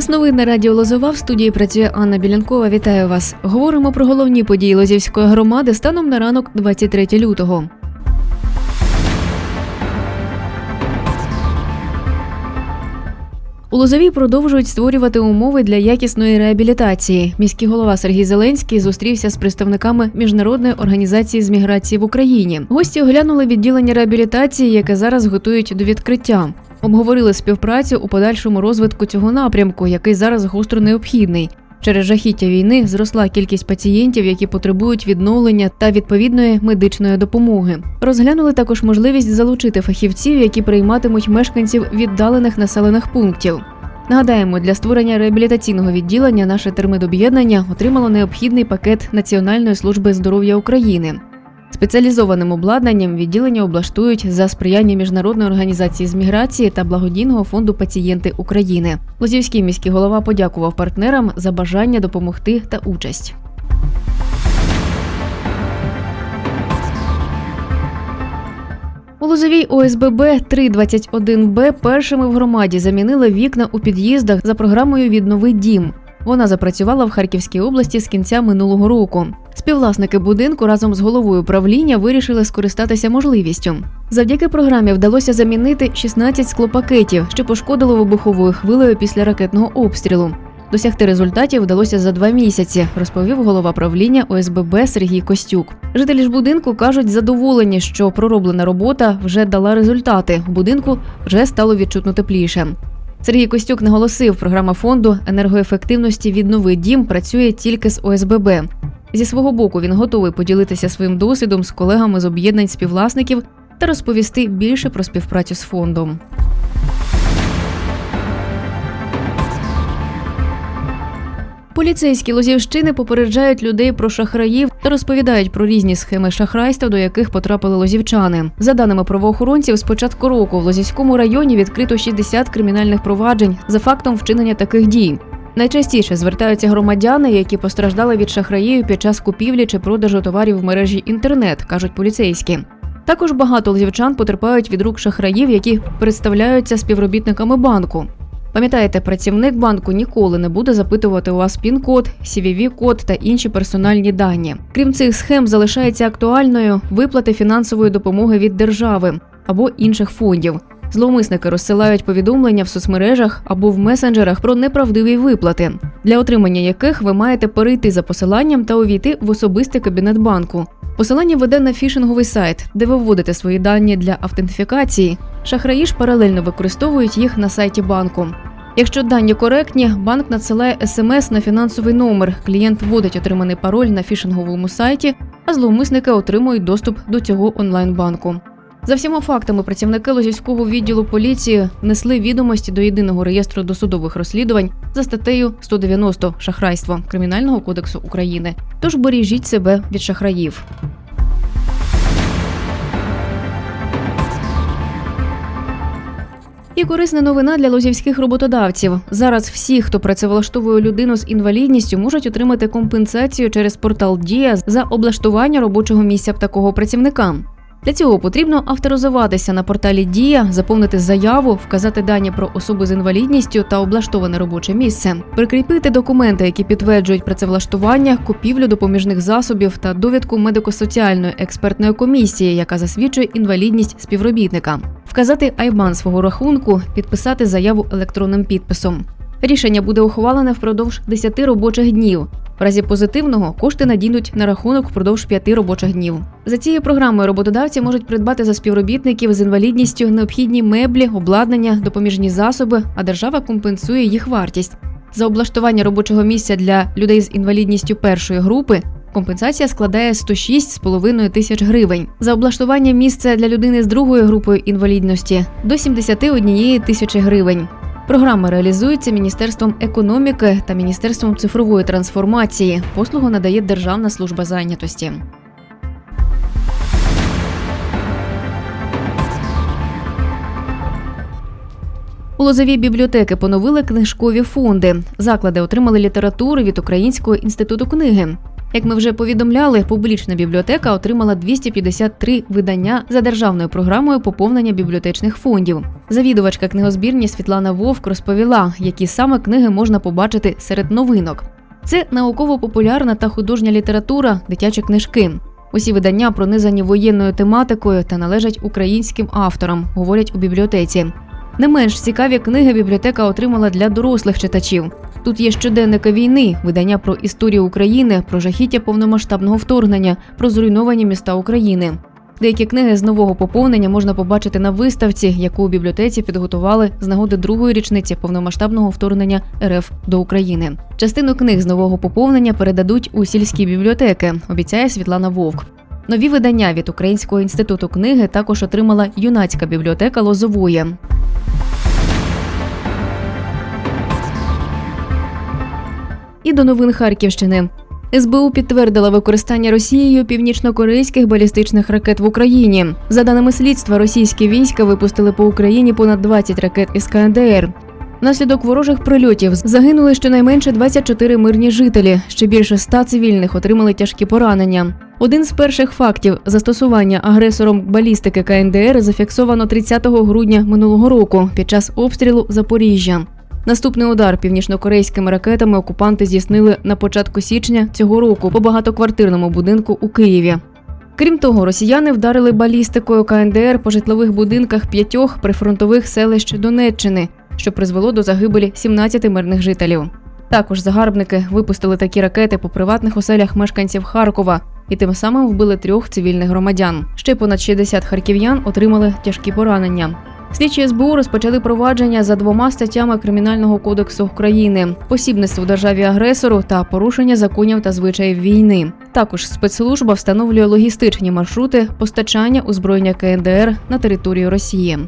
Час новин на радіо Лозова в студії працює Анна Білянкова. Вітаю вас. Говоримо про головні події Лозівської громади станом на ранок 23 лютого. У Лозові продовжують створювати умови для якісної реабілітації. Міський голова Сергій Зеленський зустрівся з представниками міжнародної організації з міграції в Україні. Гості оглянули відділення реабілітації, яке зараз готують до відкриття. Обговорили співпрацю у подальшому розвитку цього напрямку, який зараз гостро необхідний. Через жахіття війни зросла кількість пацієнтів, які потребують відновлення та відповідної медичної допомоги. Розглянули також можливість залучити фахівців, які прийматимуть мешканців віддалених населених пунктів. Нагадаємо, для створення реабілітаційного відділення наше термидоб'єднання отримало необхідний пакет Національної служби здоров'я України. Спеціалізованим обладнанням відділення облаштують за сприяння міжнародної організації з міграції та благодійного фонду Пацієнти України. Лозівський міський голова подякував партнерам за бажання допомогти та участь. У Лозовій ОСББ 321Б першими в громаді замінили вікна у під'їздах за програмою Віднови дім. Вона запрацювала в Харківській області з кінця минулого року. Співвласники будинку разом з головою правління вирішили скористатися можливістю. Завдяки програмі вдалося замінити 16 склопакетів, що пошкодило вибуховою хвилею після ракетного обстрілу. Досягти результатів вдалося за два місяці, розповів голова правління ОСББ Сергій Костюк. Жителі ж будинку кажуть, задоволені, що пророблена робота вже дала результати. У будинку вже стало відчутно тепліше. Сергій Костюк наголосив, програма фонду енергоефективності «Віднови дім працює тільки з ОСББ. Зі свого боку він готовий поділитися своїм досвідом з колегами з об'єднань співвласників та розповісти більше про співпрацю з фондом. Поліцейські Лозівщини попереджають людей про шахраїв та розповідають про різні схеми шахрайства, до яких потрапили лозівчани. За даними правоохоронців, з початку року в Лозівському районі відкрито 60 кримінальних проваджень за фактом вчинення таких дій. Найчастіше звертаються громадяни, які постраждали від шахраїв під час купівлі чи продажу товарів в мережі інтернет, кажуть поліцейські. Також багато лозівчан потерпають від рук шахраїв, які представляються співробітниками банку. Пам'ятаєте, працівник банку ніколи не буде запитувати у вас пін-код, CVV-код та інші персональні дані. Крім цих схем, залишається актуальною виплати фінансової допомоги від держави або інших фондів. Зловмисники розсилають повідомлення в соцмережах або в месенджерах про неправдиві виплати, для отримання яких ви маєте перейти за посиланням та увійти в особистий кабінет банку. Посилання веде на фішинговий сайт, де ви вводите свої дані для автентифікації. Шахраї ж паралельно використовують їх на сайті банку. Якщо дані коректні, банк надсилає смс на фінансовий номер. Клієнт вводить отриманий пароль на фішинговому сайті, а зловмисники отримують доступ до цього онлайн-банку. За всіма фактами працівники Лозівського відділу поліції внесли відомості до єдиного реєстру досудових розслідувань за статтею 190 шахрайство Кримінального кодексу України. Тож бережіть себе від шахраїв. І корисна новина для лозівських роботодавців. Зараз всі, хто працевлаштовує людину з інвалідністю, можуть отримати компенсацію через портал Дія за облаштування робочого місця такого працівника. Для цього потрібно авторизуватися на порталі Дія, заповнити заяву, вказати дані про особу з інвалідністю та облаштоване робоче місце, прикріпити документи, які підтверджують працевлаштування, купівлю допоміжних засобів та довідку медико-соціальної експертної комісії, яка засвідчує інвалідність співробітника, вказати айбан свого рахунку, підписати заяву електронним підписом. Рішення буде ухвалене впродовж 10 робочих днів. В разі позитивного кошти надійдуть на рахунок впродовж 5 робочих днів. За цією програмою роботодавці можуть придбати за співробітників з інвалідністю необхідні меблі, обладнання, допоміжні засоби, а держава компенсує їх вартість. За облаштування робочого місця для людей з інвалідністю першої групи компенсація складає 106,5 тисяч гривень. За облаштування місця для людини з другою групою інвалідності до 71 тисячі гривень. Програма реалізується Міністерством економіки та Міністерством цифрової трансформації. Послугу надає Державна служба зайнятості. У Лозовій бібліотеки поновили книжкові фонди. Заклади отримали літературу від Українського інституту книги. Як ми вже повідомляли, публічна бібліотека отримала 253 видання за державною програмою поповнення бібліотечних фондів. Завідувачка книгозбірні Світлана Вовк розповіла, які саме книги можна побачити серед новинок. Це науково-популярна та художня література, дитячі книжки. Усі видання пронизані воєнною тематикою та належать українським авторам, говорять у бібліотеці. Не менш цікаві книги бібліотека отримала для дорослих читачів. Тут є щоденники війни, видання про історію України, про жахіття повномасштабного вторгнення, про зруйновані міста України. Деякі книги з нового поповнення можна побачити на виставці, яку у бібліотеці підготували з нагоди другої річниці повномасштабного вторгнення РФ до України. Частину книг з нового поповнення передадуть у сільські бібліотеки, обіцяє Світлана Вовк. Нові видання від Українського інституту книги також отримала юнацька бібліотека Лозової. І до новин Харківщини. СБУ підтвердила використання Росією північно-корейських балістичних ракет в Україні. За даними слідства, російські війська випустили по Україні понад 20 ракет із КНДР. Внаслідок ворожих прильотів загинули щонайменше 24 мирні жителі. Ще більше 100 цивільних отримали тяжкі поранення. Один з перших фактів застосування агресором балістики КНДР зафіксовано 30 грудня минулого року під час обстрілу Запоріжжя. Наступний удар північнокорейськими ракетами окупанти здійснили на початку січня цього року по багатоквартирному будинку у Києві. Крім того, росіяни вдарили балістикою КНДР по житлових будинках п'ятьох прифронтових селищ Донеччини, що призвело до загибелі 17 мирних жителів. Також загарбники випустили такі ракети по приватних оселях мешканців Харкова і тим самим вбили трьох цивільних громадян. Ще понад 60 харків'ян отримали тяжкі поранення. Слідчі СБУ розпочали провадження за двома статтями Кримінального кодексу України: посібництво державі агресору та порушення законів та звичаїв війни. Також спецслужба встановлює логістичні маршрути постачання озброєння КНДР на територію Росії.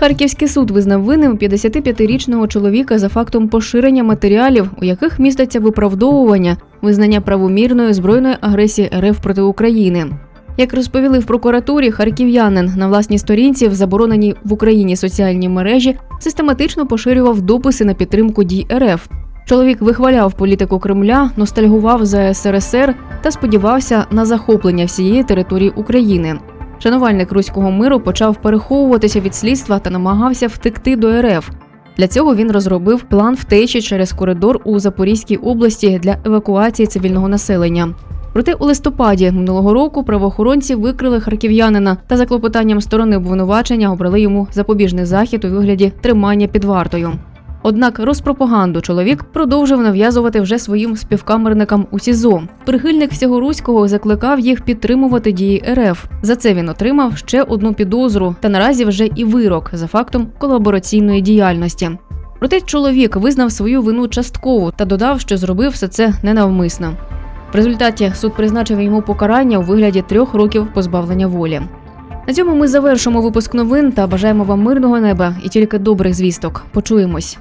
Харківський суд визнав винним 55-річного чоловіка за фактом поширення матеріалів, у яких міститься виправдовування визнання правомірної збройної агресії РФ проти України. Як розповіли в прокуратурі, харків'янин на власній сторінці в забороненій в Україні соціальній мережі систематично поширював дописи на підтримку дій РФ. Чоловік вихваляв політику Кремля, ностальгував за СРСР та сподівався на захоплення всієї території України. Шанувальник руського миру почав переховуватися від слідства та намагався втекти до РФ. Для цього він розробив план втечі через коридор у Запорізькій області для евакуації цивільного населення. Проте у листопаді минулого року правоохоронці викрили харків'янина та за клопотанням сторони обвинувачення обрали йому запобіжний захід у вигляді тримання під вартою. Однак розпропаганду чоловік продовжив нав'язувати вже своїм співкамерникам у СІЗО. Прихильник всього руського закликав їх підтримувати дії РФ. За це він отримав ще одну підозру та наразі вже і вирок за фактом колабораційної діяльності. Проте чоловік визнав свою вину частково та додав, що зробив все це ненавмисно. В результаті суд призначив йому покарання у вигляді трьох років позбавлення волі. На цьому ми завершимо випуск новин та бажаємо вам мирного неба і тільки добрих звісток. Почуємось.